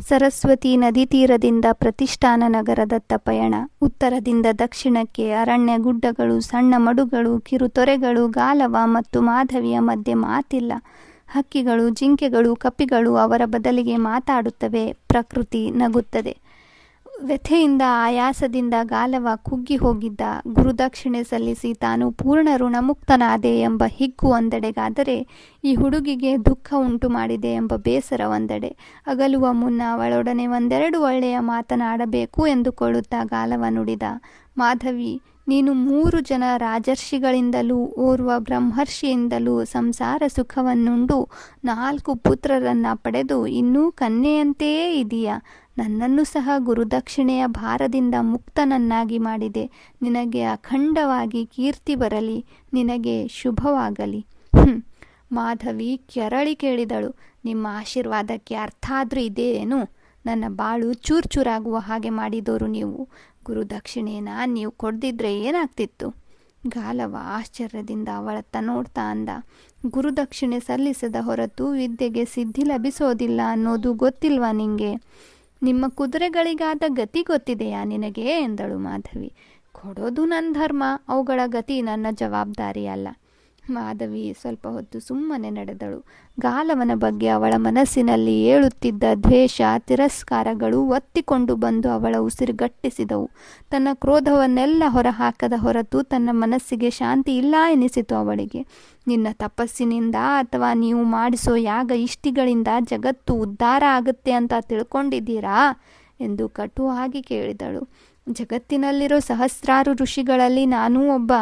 ಸರಸ್ವತಿ ನದಿ ತೀರದಿಂದ ಪ್ರತಿಷ್ಠಾನ ನಗರದತ್ತ ಪಯಣ ಉತ್ತರದಿಂದ ದಕ್ಷಿಣಕ್ಕೆ ಅರಣ್ಯ ಗುಡ್ಡಗಳು ಸಣ್ಣ ಮಡುಗಳು, ಕಿರುತೊರೆಗಳು, ಗಾಲವ ಮತ್ತು ಮಾಧವಿಯ ಮಧ್ಯೆ ಮಾತಿಲ್ಲ. ಹಕ್ಕಿಗಳು, ಜಿಂಕೆಗಳು, ಕಪಿಗಳು ಅವರ ಬದಲಿಗೆ ಮಾತಾಡುತ್ತವೆ. ಪ್ರಕೃತಿ ನಗುತ್ತದೆ. ವ್ಯಥೆಯಿಂದ, ಆಯಾಸದಿಂದ ಗಾಲವ ಕುಗ್ಗಿ ಹೋಗಿದ್ದ. ಗುರುದಕ್ಷಿಣೆ ಸಲ್ಲಿಸಿ ತಾನು ಪೂರ್ಣ ಋಣಮುಕ್ತನಾದೆ ಎಂಬ ಹಿಗ್ಗು ಒಂದೆಡೆಗಾದರೆ, ಈ ಹುಡುಗಿಗೆ ದುಃಖ ಉಂಟು ಮಾಡಿದೆ ಎಂಬ ಬೇಸರ ಒಂದೆಡೆ. ಅಗಲುವ ಮುನ್ನ ಅವಳೊಡನೆ ಒಂದೆರಡು ಒಳ್ಳೆಯ ಮಾತನಾಡಬೇಕು ಎಂದುಕೊಳ್ಳುತ್ತಾ ಗಾಲವ ನುಡಿದ, ಮಾಧವಿ ನೀನು ಮೂರು ಜನ ರಾಜರ್ಷಿಗಳಿಂದಲೂ ಓರ್ವ ಬ್ರಹ್ಮರ್ಷಿಯಿಂದಲೂ ಸಂಸಾರ ಸುಖವನ್ನುಂಡು ನಾಲ್ಕು ಪುತ್ರರನ್ನ ಪಡೆದು ಇನ್ನೂ ಕನ್ಯೆಯಂತೆಯೇ ಇದೀಯ. ನನ್ನನ್ನು ಸಹ ಗುರುದಕ್ಷಿಣೆಯ ಭಾರದಿಂದ ಮುಕ್ತನನ್ನಾಗಿ ಮಾಡಿದೆ. ನಿನಗೆ ಅಖಂಡವಾಗಿ ಕೀರ್ತಿ ಬರಲಿ, ನಿನಗೆ ಶುಭವಾಗಲಿ. ಮಾಧವಿ ಕೆರಳಿ ಕೇಳಿದಳು. ನಿಮ್ಮ ಆಶೀರ್ವಾದಕ್ಕೆ ಅರ್ಥ ಆದರೂ ಇದೇನು? ನನ್ನ ಬಾಳು ಚೂರ್ ಚೂರಾಗುವ ಹಾಗೆ ಮಾಡಿದವರು ನೀವು. ಗುರುದಕ್ಷಿಣೆನ ನೀವು ಕೊಡ್ದಿದ್ರೆ ಏನಾಗ್ತಿತ್ತು? ಗಾಲವ ಆಶ್ಚರ್ಯದಿಂದ ಅವಳತ್ತ ನೋಡ್ತಾ ಅಂದ. ಗುರುದಕ್ಷಿಣೆ ಸಲ್ಲಿಸದ ಹೊರತು ವಿದ್ಯೆಗೆ ಸಿದ್ಧಿ ಲಭಿಸೋದಿಲ್ಲ ಅನ್ನೋದು ಗೊತ್ತಿಲ್ವಾ ನಿಂಗೆ? ನಿಮ್ಮ ಕುದುರೆಗಳಿಗಾದ ಗತಿ ಗೊತ್ತಿದೆಯಾ ನಿನಗೆ? ಎಂದಳು ಮಾಧವಿ. ಕೊಡೋದು ನನ್ನ ಧರ್ಮ, ಅವುಗಳ ಗತಿ ನನ್ನ ಜವಾಬ್ದಾರಿ ಅಲ್ಲ ಮಾಧವಿ ಸ್ವಲ್ಪ ಹೊತ್ತು ಸುಮ್ಮನೆ ನಡೆದಳು. ಗಾಲವನ ಬಗ್ಗೆ ಅವಳ ಮನಸ್ಸಿನಲ್ಲಿ ಏಳುತ್ತಿದ್ದ ದ್ವೇಷ, ತಿರಸ್ಕಾರಗಳು ಒತ್ತಿಕೊಂಡು ಬಂದು ಅವಳ ಉಸಿರುಗಟ್ಟಿಸಿದವು. ತನ್ನ ಕ್ರೋಧವನ್ನೆಲ್ಲ ಹೊರಹಾಕದ ಹೊರತು ತನ್ನ ಮನಸ್ಸಿಗೆ ಶಾಂತಿ ಇಲ್ಲ ಎನಿಸಿತು ಅವಳಿಗೆ. ನಿನ್ನ ತಪಸ್ಸಿನಿಂದ ಅಥವಾ ನೀವು ಮಾಡಿಸೋ ಯಾಗ ಇಷ್ಟಿಗಳಿಂದ ಜಗತ್ತು ಉದ್ಧಾರ ಆಗುತ್ತೆ ಅಂತ ತಿಳ್ಕೊಂಡಿದ್ದೀರಾ? ಎಂದು ಕಟುವಾಗಿ ಕೇಳಿದಳು. ಜಗತ್ತಿನಲ್ಲಿರೋ ಸಹಸ್ರಾರು ಋಷಿಗಳಲ್ಲಿ ನಾನೂ ಒಬ್ಬ.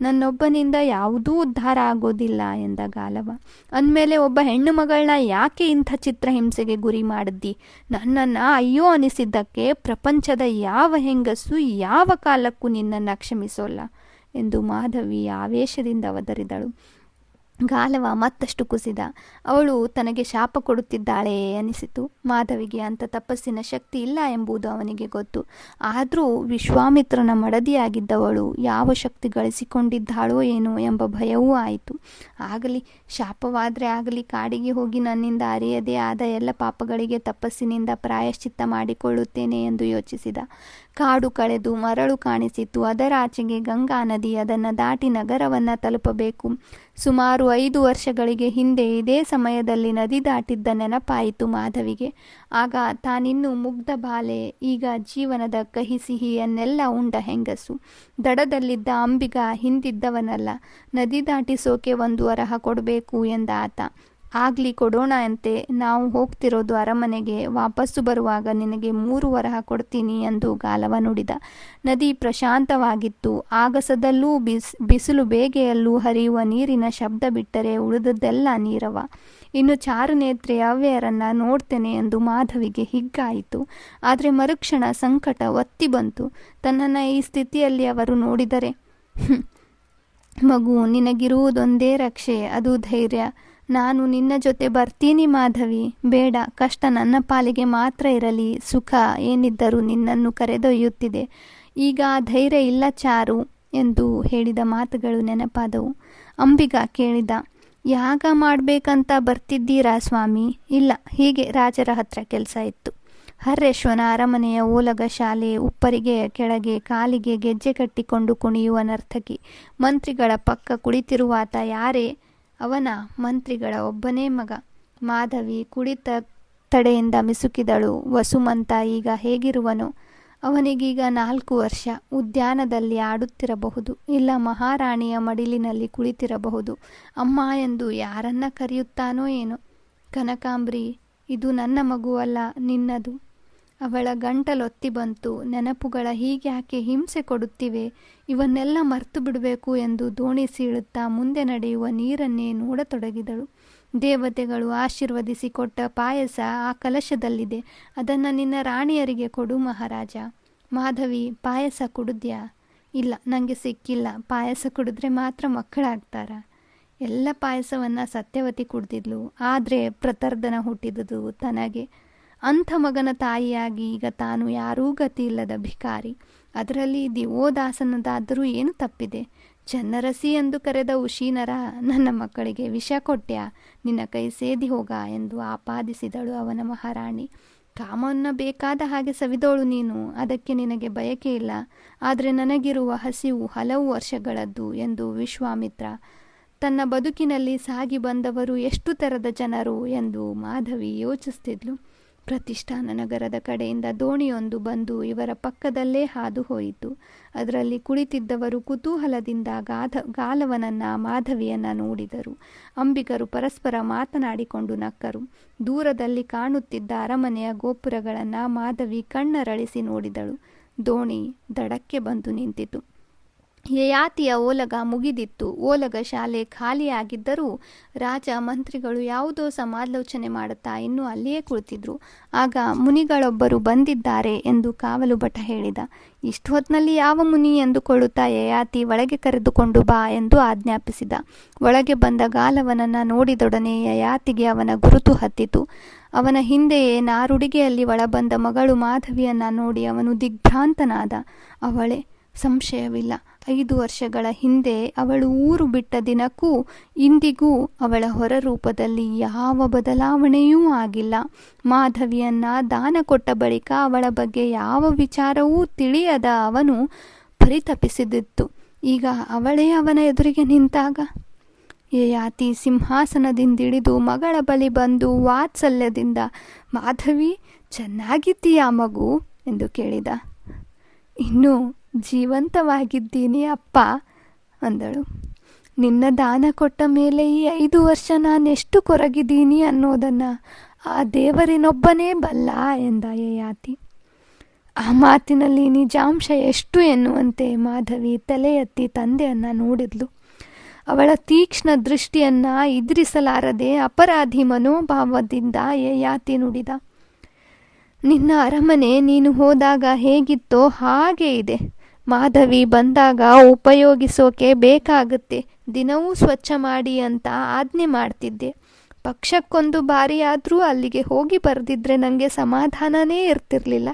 ನನ್ನೊಬ್ಬನಿಂದ ಯಾವುದೂ ಉದ್ಧಾರ ಆಗೋದಿಲ್ಲ ಎಂದ ಗಾಲವ. ಅಂದಮೇಲೆ ಒಬ್ಬ ಹೆಣ್ಣು ಮಗಳನ್ನ ಯಾಕೆ ಇಂಥ ಚಿತ್ರಹಿಂಸೆಗೆ ಗುರಿ ಮಾಡಿದ್ದಿ? ನನ್ನನ್ನು ಅಯ್ಯೋ ಅನಿಸಿದ್ದಕ್ಕೆ ಪ್ರಪಂಚದ ಯಾವ ಹೆಂಗಸು ಯಾವ ಕಾಲಕ್ಕೂ ನಿನ್ನನ್ನು ಕ್ಷಮಿಸೋಲ್ಲ. ಎಂದು ಮಾಧವಿ ಆವೇಶದಿಂದ ಒದರಿದಳು ಗಾಲವ ಮತ್ತಷ್ಟು ಕುಸಿದ. ಅವಳು ತನಗೆ ಶಾಪ ಕೊಡುತ್ತಿದ್ದಾಳೆ ಅನಿಸಿತು. ಮಾಧವಿಗೆ ಅಂಥ ತಪಸ್ಸಿನ ಶಕ್ತಿ ಇಲ್ಲ ಎಂಬುದು ಅವನಿಗೆ ಗೊತ್ತು. ಆದರೂ ವಿಶ್ವಾಮಿತ್ರನ ಮಡದಿಯಾಗಿದ್ದವಳು ಯಾವ ಶಕ್ತಿ ಗಳಿಸಿಕೊಂಡಿದ್ದಾಳೋ ಏನೋ ಎಂಬ ಭಯವೂ ಆಯಿತು. ಆಗಲಿ, ಶಾಪವಾದರೆ ಆಗಲಿ ಕಾಡಿಗೆ ಹೋಗಿ ನನ್ನಿಂದ ಅರಿಯದೇ ಆದ ಎಲ್ಲ ಪಾಪಗಳಿಗೆ ತಪಸ್ಸಿನಿಂದ ಪ್ರಾಯಶ್ಚಿತ್ತ ಮಾಡಿಕೊಳ್ಳುತ್ತೇನೆ ಎಂದು ಯೋಚಿಸಿದ. ಕಾಡು ಕಳೆದು ಮರಳು ಕಾಣಿಸಿತು. ಅದರ ಆಚೆಗೆ ಗಂಗಾ ನದಿ ಅದನ್ನು ದಾಟಿ ನಗರವನ್ನು ತಲುಪಬೇಕು. ಸುಮಾರು ಐದು ವರ್ಷಗಳಿಗೆ ಹಿಂದೆ ಇದೇ ಸಮಯದಲ್ಲಿ ನದಿ ದಾಟಿದ್ದ ನೆನಪಾಯಿತು ಮಾಧವಿಗೆ. ಆಗ ತಾನಿನ್ನೂ ಮುಗ್ಧ ಬಾಲೆ, ಈಗ ಜೀವನದ ಕಹಿ ಸಿಹಿಯನ್ನೆಲ್ಲ ಉಂಡ ಹೆಂಗಸು. ದಡದಲ್ಲಿದ್ದ ಅಂಬಿಗ ಹಿಂದಿದ್ದವನಲ್ಲ, ನದಿ ದಾಟಿಸೋಕೆ ಒಂದು ವರಹ ಕೊಡಬೇಕು ಎಂದ ಆತ. ಆಗ್ಲಿ ಕೊಡೋಣ ಅಂತೆ ನಾವು ಹೋಗ್ತಿರೋದು ಅರಮನೆಗೆ, ವಾಪಸ್ಸು ಬರುವಾಗ ನಿನಗೆ ಮೂರು ವರಹ ಕೊಡ್ತೀನಿ ಎಂದು ಗಾಲವ ನುಡಿದ. ನದಿ ಪ್ರಶಾಂತವಾಗಿತ್ತು. ಆಗಸದಲ್ಲೂ ಬಿಸ್, ಬಿಸಿಲು ಬೇಗೆಯಲ್ಲೂ ಹರಿಯುವ ನೀರಿನ ಶಬ್ದ ಬಿಟ್ಟರೆ ಉಳಿದದ್ದೆಲ್ಲ ನೀರವ. ಇನ್ನು ಚಾರುನೇತ್ರೆ ಅವ್ಯರನ್ನ ನೋಡ್ತೇನೆ ಎಂದು ಮಾಧವಿಗೆ ಹಿಗ್ಗಾಯಿತು. ಆದರೆ ಮರುಕ್ಷಣ ಸಂಕಟ ಒತ್ತಿ ಬಂತು. ತನ್ನನ್ನು ಈ ಸ್ಥಿತಿಯಲ್ಲಿ ಅವರು ನೋಡಿದರೆ ಮಗು, ನಿನಗಿರುವುದೊಂದೇ ರಕ್ಷೆ, ಅದು ಧೈರ್ಯ. ನಾನು ನಿನ್ನ ಜೊತೆ ಬರ್ತೀನಿ ಮಾಧವಿ. ಬೇಡ, ಕಷ್ಟ ನನ್ನ ಪಾಲಿಗೆ ಮಾತ್ರ ಇರಲಿ. ಸುಖ ಏನಿದ್ದರೂ ನಿನ್ನನ್ನು ಕರೆದೊಯ್ಯುತ್ತಿದೆ. ಈಗ ಧೈರ್ಯ ಇಲ್ಲ ಚಾರು ಎಂದು ಹೇಳಿದ ಮಾತುಗಳು ನೆನಪಾದವು. ಅಂಬಿಗ ಕೇಳಿದ, ಯಾಗ ಮಾಡಬೇಕಂತ ಬರ್ತಿದ್ದೀರಾ ಸ್ವಾಮಿ? ಇಲ್ಲ, ಹೀಗೆ ರಾಜರ ಹತ್ರ ಕೆಲಸ ಇತ್ತು. ಹರ್ರೇಶ್ವನ ಅರಮನೆಯ ಓಲಗ ಶಾಲೆ ಉಪ್ಪರಿಗೆ ಕೆಳಗೆ ಕಾಲಿಗೆ ಗೆಜ್ಜೆ ಕಟ್ಟಿಕೊಂಡು ಕುಣಿಯುವ ನರ್ತಕಿ. ಮಂತ್ರಿಗಳ ಪಕ್ಕ ಕುಳಿತಿರುವಾತ ಯಾರೇ? ಅವನ ಮಂತ್ರಿಗಳ ಒಬ್ಬನೇ ಮಗ. ಮಾಧವಿ ಕುಳಿತ ತಡೆಯಿಂದ ಮಿಸುಕಿದಳು. ವಸುಮಂತ ಈಗ ಹೇಗಿರುವನು? ಅವನಿಗೀಗ ನಾಲ್ಕು ವರ್ಷ. ಉದ್ಯಾನದಲ್ಲಿ ಆಡುತ್ತಿರಬಹುದು. ಇಲ್ಲ, ಮಹಾರಾಣಿಯ ಮಡಿಲಿನಲ್ಲಿ ಕುಳಿತಿರಬಹುದು. ಅಮ್ಮ ಎಂದು ಯಾರನ್ನ ಕರೆಯುತ್ತಾನೋ ಏನೋ? ಕನಕಾಂಬ್ರಿ, ಇದು ನನ್ನ ಮಗುವಲ್ಲ, ನಿನ್ನದು. ಅವಳ ಗಂಟಲೊತ್ತಿ ಬಂತು. ನೆನಪುಗಳ ಹೀಗ್ಯಾಕೆ ಹಿಂಸೆ ಕೊಡುತ್ತಿವೆ. ಇವನ್ನೆಲ್ಲ ಮರ್ತು ಬಿಡಬೇಕು ಎಂದು ದೋಣಿ ಸೀಳುತ್ತಾ ಮುಂದೆ ನಡೆಯುವ ನೀರನ್ನೇ ನೋಡತೊಡಗಿದಳು. ದೇವತೆಗಳು ಆಶೀರ್ವದಿಸಿ ಕೊಟ್ಟ ಪಾಯಸ ಆ ಕಲಶದಲ್ಲಿದೆ. ಅದನ್ನು ನಿನ್ನ ರಾಣಿಯರಿಗೆ ಕೊಡು ಮಹಾರಾಜ. ಮಾಧವಿ, ಪಾಯಸ ಕುಡಿದ್ಯಾ? ಇಲ್ಲ ನನಗೆ ಸಿಕ್ಕಿಲ್ಲ. ಪಾಯಸ ಕುಡಿದ್ರೆ ಮಾತ್ರ ಮಕ್ಕಳಾಗ್ತಾರ? ಎಲ್ಲ ಪಾಯಸವನ್ನು ಸತ್ಯವತಿ ಕುಡ್ದಿದ್ಲು. ಆದರೆ ಪ್ರತರ್ಧನ ಹುಟ್ಟಿದುದು ತನಗೆ. ಅಂಥ ಮಗನ ತಾಯಿಯಾಗಿ ಈಗ ತಾನು ಯಾರೂ ಗತಿ ಇಲ್ಲದ ಭಿಕಾರಿ. ಅದರಲ್ಲಿ ದಿವೋದಾಸನದಾದರೂ ಏನು ತಪ್ಪಿದೆ? ಚನ್ನರಸಿ ಎಂದು ಕರೆದ ಉಶೀನರ, ನನ್ನ ಮಕ್ಕಳಿಗೆ ವಿಷ ಕೊಟ್ಟ್ಯಾ ನಿನ್ನ ಕೈ ಸೇದಿ ಹೋಗ ಎಂದು ಆಪಾದಿಸಿದಳು ಅವನ ಮಹಾರಾಣಿ. ಕಾಮವನ್ನು ಬೇಕಾದ ಹಾಗೆ ಸವಿದೋಳು ನೀನು, ಅದಕ್ಕೆ ನಿನಗೆ ಬಯಕೆ ಇಲ್ಲ. ಆದರೆ ನನಗಿರುವ ಹಸಿವು ಹಲವು ವರ್ಷಗಳದ್ದು ಎಂದು ವಿಶ್ವಾಮಿತ್ರ. ತನ್ನ ಬದುಕಿನಲ್ಲಿ ಸಾಗಿ ಬಂದವರು ಎಷ್ಟು ಥರದ ಜನರು ಎಂದು ಮಾಧವಿ ಯೋಚಿಸ್ತಿದ್ಲು. ಪ್ರತಿಷ್ಠಾನ ನಗರದ ಕಡೆಯಿಂದ ದೋಣಿಯೊಂದು ಬಂದು ಇವರ ಪಕ್ಕದಲ್ಲೇ ಹಾದು ಹೋಯಿತು ಅದರಲ್ಲಿ ಕುಳಿತಿದ್ದವರು ಕುತೂಹಲದಿಂದ ಗಾಧ ಗಾಲವನನ್ನ ಮಾಧವಿಯನ್ನ ನೋಡಿದರು. ಅಂಬಿಕರು ಪರಸ್ಪರ ಮಾತನಾಡಿಕೊಂಡು ನಕ್ಕರು. ದೂರದಲ್ಲಿ ಕಾಣುತ್ತಿದ್ದ ಅರಮನೆಯ ಗೋಪುರಗಳನ್ನು ಮಾಧವಿ ಕಣ್ಣರಳಿಸಿ ನೋಡಿದಳು. ದೋಣಿ ದಡಕ್ಕೆ ಬಂದು ನಿಂತಿತು. ಯಯಾತಿಯ ಓಲಗ ಮುಗಿದಿತ್ತು. ಓಲಗ ಶಾಲೆ ಖಾಲಿಯಾಗಿದ್ದರೂ ರಾಜ ಮಂತ್ರಿಗಳು ಯಾವುದೋ ಸಮಾಲೋಚನೆ ಮಾಡುತ್ತಾ ಇನ್ನೂ ಅಲ್ಲಿಯೇ ಕುಳಿತಿದ್ರು. ಆಗ ಮುನಿಗಳೊಬ್ಬರು ಬಂದಿದ್ದಾರೆ ಎಂದು ಕಾವಲು ಭಟ ಹೇಳಿದ. ಇಷ್ಟು ಹೊತ್ತಿನಲ್ಲಿ ಯಾವ ಮುನಿ ಎಂದುಕೊಳ್ಳುತ್ತಾ ಯಯಾತಿ ಒಳಗೆ ಕರೆದುಕೊಂಡು ಬಾ ಎಂದು ಆಜ್ಞಾಪಿಸಿದ. ಒಳಗೆ ಬಂದ ಗಾಲವನನ್ನು ನೋಡಿದೊಡನೆ ಯಯಾತಿಗೆ ಅವನ ಗುರುತು ಹತ್ತಿತು. ಅವನ ಹಿಂದೆಯೇ ನಾರುಡಿಗೆಯಲ್ಲಿ ಒಳಬಂದ ಮಗಳು ಮಾಧವಿಯನ್ನ ನೋಡಿ ಅವನು ದಿಗ್ಭ್ರಾಂತನಾದ. ಅವಳೆ, ಸಂಶಯವಿಲ್ಲ. ಐದು ವರ್ಷಗಳ ಹಿಂದೆ ಅವಳು ಊರು ಬಿಟ್ಟ ದಿನಕ್ಕೂ ಇಂದಿಗೂ ಅವಳ ಹೊರರೂಪದಲ್ಲಿ ಯಾವ ಬದಲಾವಣೆಯೂ ಆಗಿಲ್ಲ. ಮಾಧವಿಯನ್ನ ದಾನ ಕೊಟ್ಟ ಬಳಿಕ ಅವಳ ಬಗ್ಗೆ ಯಾವ ವಿಚಾರವೂ ತಿಳಿಯದ ಅವನು ಪರಿತಪಿಸಿದಿತ್ತು. ಈಗ ಅವಳೇ ಅವನ ಎದುರಿಗೆ ನಿಂತಾಗ? ಯಯಾತಿ ಸಿಂಹಾಸನದಿಂದಿಳಿದು ಮಗಳ ಬಳಿ ಬಂದು ವಾತ್ಸಲ್ಯದಿಂದ, ಮಾಧವಿ, ಚೆನ್ನಾಗಿದ್ದೀಯಾ ಮಗು? ಎಂದು ಕೇಳಿದ. ಇನ್ನು ಜೀವಂತವಾಗಿದ್ದೀನಿ ಅಪ್ಪ ಅಂದಳು. ನಿನ್ನ ದಾನ ಕೊಟ್ಟ ಮೇಲೆ ಈ ಐದು ವರ್ಷ ನಾನೆಷ್ಟು ಕೊರಗಿದ್ದೀನಿ ಅನ್ನೋದನ್ನು ಆ ದೇವರಿನೊಬ್ಬನೇ ಬಲ್ಲ ಎಂದ ಯಯಾತಿ ಆ ಮಾತಿನಲ್ಲಿ ನಿಜಾಂಶ ಎಷ್ಟು ಎನ್ನುವಂತೆ ಮಾಧವಿ ತಲೆ ಎತ್ತಿ ತಂದೆಯನ್ನು ನೋಡಿದ್ಲು. ಅವಳ ತೀಕ್ಷ್ಣ ದೃಷ್ಟಿಯನ್ನು ಇದ್ರಿಸಲಾರದೆ ಅಪರಾಧಿ ಮನೋಭಾವದಿಂದ ಯಯಾತಿ ನುಡಿದ. ನಿನ್ನ ಅರಮನೆ ನೀನು ಹೋದಾಗ ಹೇಗಿತ್ತೋ ಹಾಗೇ ಇದೆ. ಮಾಧವಿ ಬಂದಾಗ ಉಪಯೋಗಿಸೋಕೆ ಬೇಕಾಗುತ್ತೆ. ದಿನವೂ ಸ್ವಚ್ಛ ಮಾಡಿ ಅಂತ ಆಜ್ಞೆ ಮಾಡ್ತಿದ್ದೆ. ಪಕ್ಷಕ್ಕೊಂದು ಬಾರಿಯಾದರೂ ಅಲ್ಲಿಗೆ ಹೋಗಿ ಬರೆದಿದ್ರೆ ನನಗೆ ಸಮಾಧಾನನೇ ಇರ್ತಿರ್ಲಿಲ್ಲ.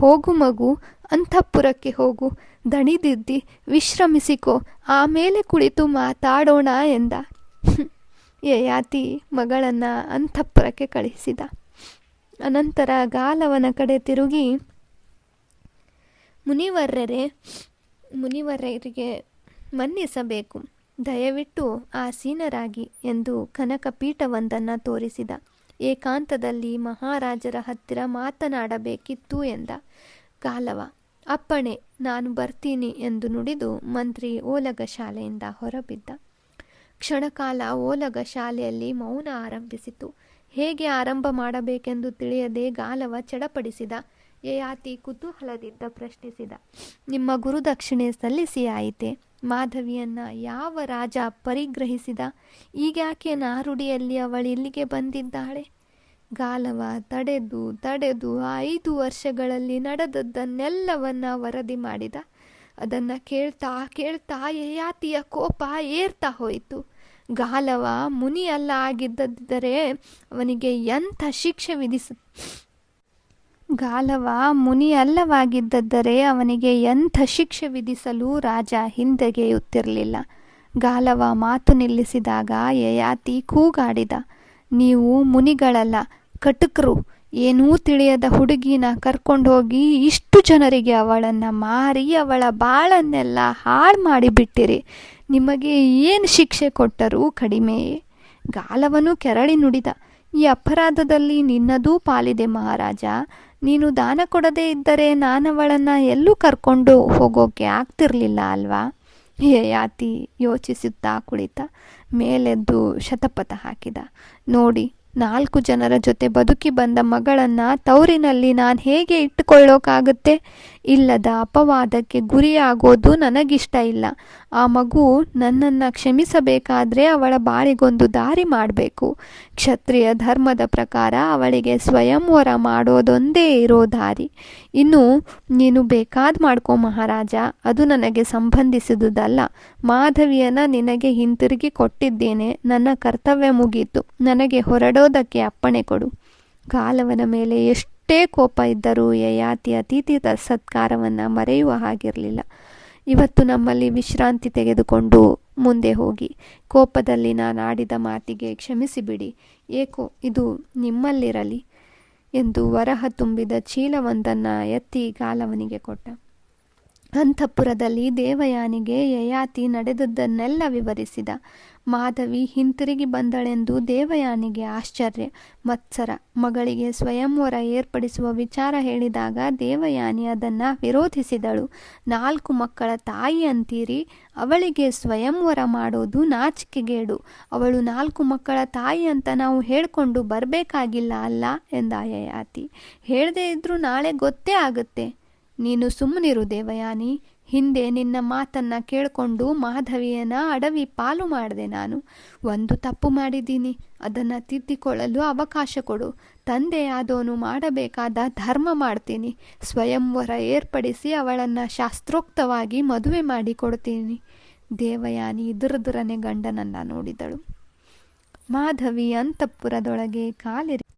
ಹೋಗು ಮಗು, ಅಂತಃಪುರಕ್ಕೆ ಹೋಗು. ದಣಿದಿದ್ದಿ, ವಿಶ್ರಮಿಸಿಕೋ. ಆಮೇಲೆ ಕುಳಿತು ಮಾತಾಡೋಣ ಎಂದ. ಯಯಾತಿ ಮಗಳನ್ನು ಅಂತಃಪುರಕ್ಕೆ ಕಳಿಸಿದ. ಅನಂತರ ಗಾಲವನ ಕಡೆ ತಿರುಗಿ ಮುನಿವರ್ರರೇ ಮುನಿವರ್ಯರಿಗೆ ಮನ್ನಿಸಬೇಕು. ದಯವಿಟ್ಟು ಆಸೀನರಾಗಿ ಎಂದು ಕನಕ ಪೀಠವೊಂದನ್ನು ತೋರಿಸಿದ. ಏಕಾಂತದಲ್ಲಿ ಮಹಾರಾಜರ ಹತ್ತಿರ ಮಾತನಾಡಬೇಕಿತ್ತು ಎಂದ. ಗಾಲವ, ಅಪ್ಪಣೆ, ನಾನು ಬರ್ತೀನಿ ಎಂದು ನುಡಿದು ಮಂತ್ರಿ ಓಲಗ ಶಾಲೆಯಿಂದ ಹೊರಬಿದ್ದ. ಕ್ಷಣಕಾಲ ಓಲಗ ಶಾಲೆಯಲ್ಲಿ ಮೌನ ಆರಂಭಿಸಿತು. ಹೇಗೆ ಆರಂಭ ಮಾಡಬೇಕೆಂದು ತಿಳಿಯದೆ ಗಾಲವ ಚಡಪಡಿಸಿದ. ಯಯಾತಿ ಕುತೂಹಲದಿಂದ ಪ್ರಶ್ನಿಸಿದ, ನಿಮ್ಮ ಗುರುದಕ್ಷಿಣೆ ಸಲ್ಲಿಸಿ ಆಯಿತೆ. ಮಾಧವಿಯನ್ನ ಯಾವ ರಾಜ ಪರಿಗ್ರಹಿಸಿದ? ಈಗ್ಯಾಕೆ ನಾರುಡಿಯಲ್ಲಿ ಅವಳು ಇಲ್ಲಿಗೆ ಬಂದಿದ್ದಾಳೆ? ಗಾಲವ ತಡೆದು ತಡೆದು ಐದು ವರ್ಷಗಳಲ್ಲಿ ನಡೆದದ್ದನ್ನೆಲ್ಲವನ್ನ ವರದಿ ಮಾಡಿದ. ಅದನ್ನು ಕೇಳ್ತಾ ಕೇಳ್ತಾ ಯಯಾತಿಯ ಕೋಪ ಏರ್ತಾ ಹೋಯಿತು. ಗಾಲವ ಮುನಿಯಲ್ಲ ಆಗಿದ್ದರೆ ಅವನಿಗೆ ಎಂಥ ಶಿಕ್ಷೆ ವಿಧಿಸ ಗಾಲವ ಮುನಿ ಅಲ್ಲವಾಗಿದ್ದರೆ ಅವನಿಗೆ ಎಂಥ ಶಿಕ್ಷೆ ವಿಧಿಸಲು ರಾಜ ಹಿಂದೆಗೆಯುತ್ತಿರಲಿಲ್ಲ. ಗಾಲವ ಮಾತು ನಿಲ್ಲಿಸಿದಾಗ ಯಯಾತಿ ಕೂಗಾಡಿದ. ನೀವು ಮುನಿಗಳಲ್ಲ, ಕಟುಕರು, ಏನೂ ತಿಳಿಯದ ಹುಡುಗಿನ ಕರ್ಕೊಂಡೋಗಿ ಇಷ್ಟು ಜನರಿಗೆ ಅವಳನ್ನು ಮಾರಿ ಅವಳ ಬಾಳನ್ನೆಲ್ಲ ಹಾಳು ಮಾಡಿಬಿಟ್ಟಿರಿ. ನಿಮಗೆ ಏನು ಶಿಕ್ಷೆ ಕೊಟ್ಟರೂ ಕಡಿಮೆಯೇ ಗಾಲವನು ಕೆರಳಿ ನುಡಿದ. ಈ ಅಪರಾಧದಲ್ಲಿ ನಿನ್ನದೂ ಪಾಲಿದೆ ಮಹಾರಾಜ. ನೀನು ದಾನ ಕೊಡದೇ ಇದ್ದರೆ ನಾನವಳನ್ನು ಎಲ್ಲೂ ಕರ್ಕೊಂಡು ಹೋಗೋಕೆ ಆಗ್ತಿರಲಿಲ್ಲ ಅಲ್ವಾ? ಯಯಾತಿ ಯೋಚಿಸುತ್ತಾ ಕುಳಿತ. ಮೇಲೆದ್ದು ಶತಪಥ ಹಾಕಿದ. ನೋಡಿ, ನಾಲ್ಕು ಜನರ ಜೊತೆ ಬದುಕಿ ಬಂದ ಮಗಳನ್ನು ತವರಿನಲ್ಲಿ ನಾನು ಹೇಗೆ ಇಟ್ಟುಕೊಳ್ಳೋಕ್ಕಾಗುತ್ತೆ ಇಲ್ಲದ ಅಪವಾದಕ್ಕೆ ಗುರಿಯಾಗೋದು ನನಗಿಷ್ಟ ಇಲ್ಲ. ಆ ಮಗು ನನ್ನನ್ನು ಕ್ಷಮಿಸಬೇಕಾದ್ರೆ ಅವಳ ಬಾಳಿಗೊಂದು ದಾರಿ ಮಾಡಬೇಕು. ಕ್ಷತ್ರಿಯ ಧರ್ಮದ ಪ್ರಕಾರ ಅವಳಿಗೆ ಸ್ವಯಂವರ ಮಾಡೋದೊಂದೇ ಇರೋ ದಾರಿ. ಇನ್ನು ನೀನು ಬೇಕಾದ ಮಾಡ್ಕೋ ಮಹಾರಾಜ, ಅದು ನನಗೆ ಸಂಬಂಧಿಸಿದುದಲ್ಲ. ಮಾಧವಿಯನ್ನ ನಿನಗೆ ಹಿಂತಿರುಗಿ ಕೊಟ್ಟಿದ್ದೇನೆ, ನನ್ನ ಕರ್ತವ್ಯ ಮುಗೀತು. ನನಗೆ ಹೊರಡೋದಕ್ಕೆ ಅಪ್ಪಣೆ ಕೊಡು. ಕಾಲವನ ಮೇಲೆ ಎಷ್ಟೇ ಕೋಪ ಇದ್ದರೂ ಯಯಾತಿ ಅತಿಥಿ ಸತ್ಕಾರವನ್ನು ಮರೆಯುವ ಹಾಗಿರಲಿಲ್ಲ. ಇವತ್ತು ನಮ್ಮಲ್ಲಿ ವಿಶ್ರಾಂತಿ ತೆಗೆದುಕೊಂಡು ಮುಂದೆ ಹೋಗಿ. ಕೋಪದಲ್ಲಿ ನಾನು ಆಡಿದ ಮಾತಿಗೆ ಕ್ಷಮಿಸಿಬಿಡಿ. ಏಕೋ, ಇದು ನಿಮ್ಮಲ್ಲಿರಲಿ ಎಂದು ವರಹ ತುಂಬಿದ ಚೀಲವೊಂದನ್ನು ಎತ್ತಿ ಗಾಲವನಿಗೆ ಕೊಟ್ಟ. ಅಂತಃಪುರದಲ್ಲಿ ದೇವಯಾನಿಗೆ ಯಯಾತಿ ನಡೆದದ್ದನ್ನೆಲ್ಲ ವಿವರಿಸಿದ. ಮಾಧವಿ ಹಿಂತಿರುಗಿ ಬಂದಳೆಂದು ದೇವಯಾನಿಗೆ ಆಶ್ಚರ್ಯ. ಮತ್ಸರ, ಮಗಳಿಗೆ ಸ್ವಯಂವರ ಏರ್ಪಡಿಸುವ ವಿಚಾರ ಹೇಳಿದಾಗ ದೇವಯಾನಿ ಅದನ್ನು ವಿರೋಧಿಸಿದಳು. ನಾಲ್ಕು ಮಕ್ಕಳ ತಾಯಿ ಅಂತೀರಿ, ಅವಳಿಗೆ ಸ್ವಯಂವರ ಮಾಡೋದು ನಾಚಿಕೆಗೇಡು. ಅವಳು ನಾಲ್ಕು ಮಕ್ಕಳ ತಾಯಿ ಅಂತ ನಾವು ಹೇಳ್ಕೊಂಡು ಬರಬೇಕಾಗಿಲ್ಲ ಅಲ್ಲ ಎಂದ ಯಯಾತಿ. ಹೇಳದೇ ಇದ್ರೂ ನಾಳೆ ಗೊತ್ತೇ ಆಗುತ್ತೆ. ನೀನು ಸುಮ್ಮನಿರು ದೇವಯಾನಿ. ಹಿಂದೆ ನಿನ್ನ ಮಾತನ್ನ ಕೇಳಿಕೊಂಡು ಮಾಧವಿಯನ ಅಡವಿ ಪಾಲು ಮಾಡಿದೆ ನಾನು. ಒಂದು ತಪ್ಪು ಮಾಡಿದ್ದೀನಿ. ಅದನ್ನು ತಿದ್ದಿಕೊಳ್ಳಲು ಅವಕಾಶ ಕೊಡು. ತಂದೆಯಾದವನು ಮಾಡಬೇಕಾದ ಧರ್ಮ ಮಾಡ್ತೀನಿ. ಸ್ವಯಂವರ ಏರ್ಪಡಿಸಿ ಅವಳನ್ನು ಶಾಸ್ತ್ರೋಕ್ತವಾಗಿ ಮದುವೆ ಮಾಡಿಕೊಡ್ತೀನಿ. ದೇವಯಾನಿ ದುರದುರನೆ ಗಂಡನನ್ನ ನೋಡಿದಳು. ಮಾಧವಿ ಅಂತಃಪುರದೊಳಗೆ ಕಾಲಿರಿ